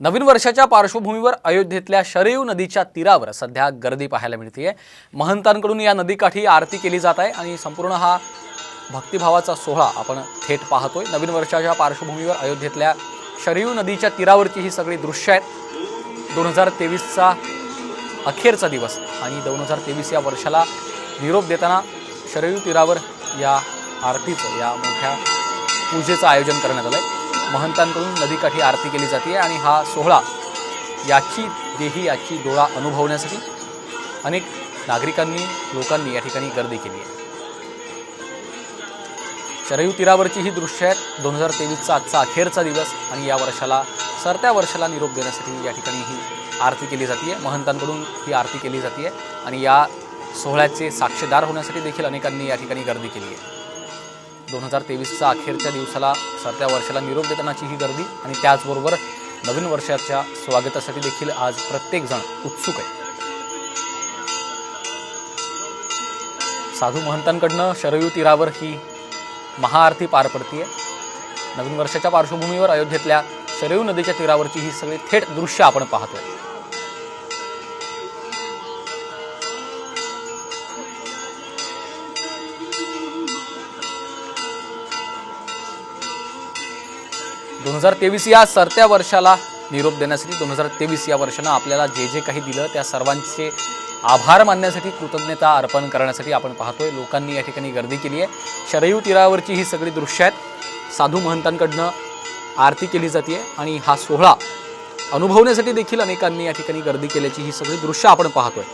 नवीन वर्षाच्या पार्श्वभूमीवर अयोध्येतल्या शरयू नदीच्या तीरावर सध्या गर्दी पाहायला मिळते महंतांकडून या नदीकाठी आरती केली जात आहे आणि संपूर्ण हा भक्तिभावाचा सोहळा आपण थेट पाहतोय. नवीन वर्षाच्या पार्श्वभूमीवर अयोध्येतल्या शरयू नदीच्या तीरावरची ही सगळी दृश्य आहेत. दोन हजार तेवीसचा अखेरचा दिवस आणि दोन हजार तेवीस या वर्षाला निरोप देताना शरयू तीरावर या आरतीचं या मोठ्या पूजेचं आयोजन करण्यात आलं आहे महंतांकडून नदीकाठी आरती केली जाते आणि हा सोहळा याची देही याची डोळा अनुभवण्यासाठी अनेक नागरिकांनी लोकांनी या ठिकाणी गर्दी केली आहे. शरयू तीरावरची ही दृश्य आहेत दोन हजार तेवीसचा आजचा अखेरचा दिवस आणि या वर्षाला सरत्या वर्षाला निरोप देण्यासाठी या ठिकाणी ही आरती केली जाते महंतांकडून ही आरती केली जाते आणि या सोहळ्याचे साक्षीदार होण्यासाठी देखील अनेकांनी या ठिकाणी गर्दी केली आहे दोन हजार तेवीसच्या अखेरच्या दिवसाला सरत्या वर्षाला निरोप देतानाची ही गर्दी आणि त्याचबरोबर नवीन वर्षाच्या स्वागतासाठी देखील आज प्रत्येकजण उत्सुक आहे साधू महंतांकडनं शरयू तीरावर ही महाआरती पार पडतीये. नवीन वर्षाच्या पार्श्वभूमीवर अयोध्येतल्या शरयू नदीच्या तीरावरची ही सगळी थेट दृश्य आपण पाहतोय. दोन हजार तेवीस या सरत्या वर्षाला निरोप देण्यासाठी दोन हजार तेवीस या वर्षानं आपल्याला जे जे काही दिलं त्या सर्वांचे आभार मानण्यासाठी कृतज्ञता अर्पण करण्यासाठी आपण पाहतोय. लोकांनी या ठिकाणी गर्दी केली आहे. शरयू तीरावरची ही सगळी दृश्य आहेत. साधू महंतांकडनं आरती केली जाते आणि हा सोहळा अनुभवण्यासाठी देखील अनेकांनी या ठिकाणी गर्दी केल्याची ही सगळी दृश्य आपण पाहतोय.